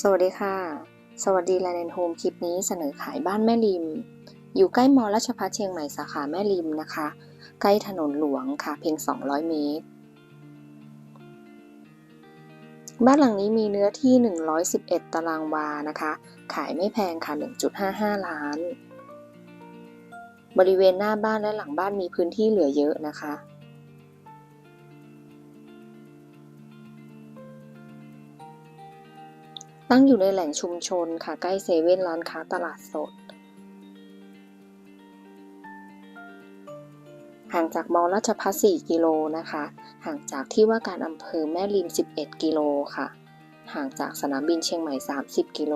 สวัสดีค่ะ สวัสดีแลนด์โฮมคลิปนี้เสนอขายบ้านแม่ริม อยู่ใกล้มอราชพัฒเชียงใหม่สาขาแม่ริมนะคะ ใกล้ถนนหลวงค่ะเพียง 200 เมตร บ้านหลังนี้มีเนื้อที่ 111 ตารางวานะคะ ขายไม่แพงค่ะ 1.55 ล้าน บริเวณหน้าบ้านและหลังบ้านมีพื้นที่เหลือเยอะนะคะ ตั้งอยู่ในแหล่งชุมชนค่ะใกล้เซเว่นร้านค้าตลาดสด ห่างจากมอราชพัฒน์4กิโลนะคะ ห่างจากที่ว่าการอำเภอแม่ริม 11 กิโลค่ะ ห่างจากสนามบินเชียงใหม่ 30 กิโล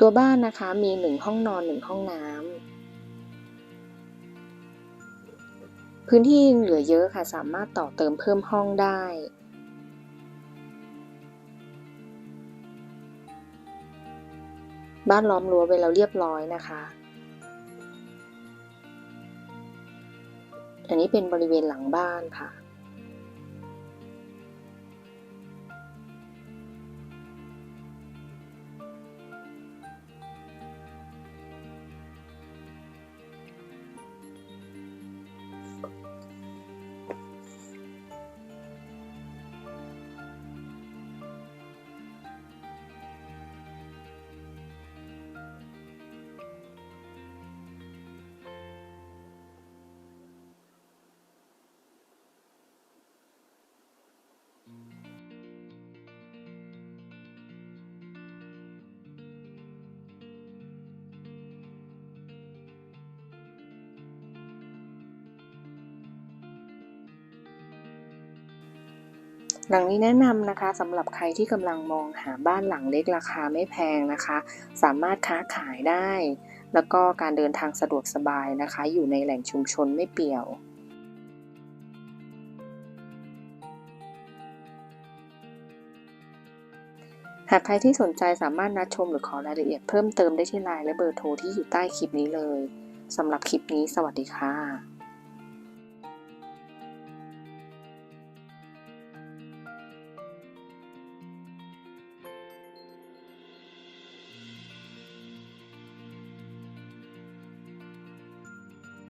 ตัวบ้านนะคะมี 1 ห้องนอน 1 ห้องน้ำพื้นที่เหลือเยอะค่ะ สามารถต่อเติมเพิ่มห้องได้ บ้านล้อมรั้วไว้แล้วเรียบร้อยนะคะ อันนี้เป็นบริเวณหลังบ้านค่ะ หลังนี้แนะนำนะคะสำหรับใครที่กำลังมองหาบ้านหลังเล็กราคาไม่แพงนะคะ สามารถค้าขายได้ แล้วก็การเดินทางสะดวกสบายนะคะ อยู่ในแหล่งชุมชนไม่เปี่ยวหากใครที่สนใจสามารถนัดชมหรือขอรายละเอียดเพิ่มเติมได้ที่ไลน์และเบอร์โทรที่อยู่ใต้คลิปนี้เลย สำหรับคลิปนี้สวัสดีค่ะ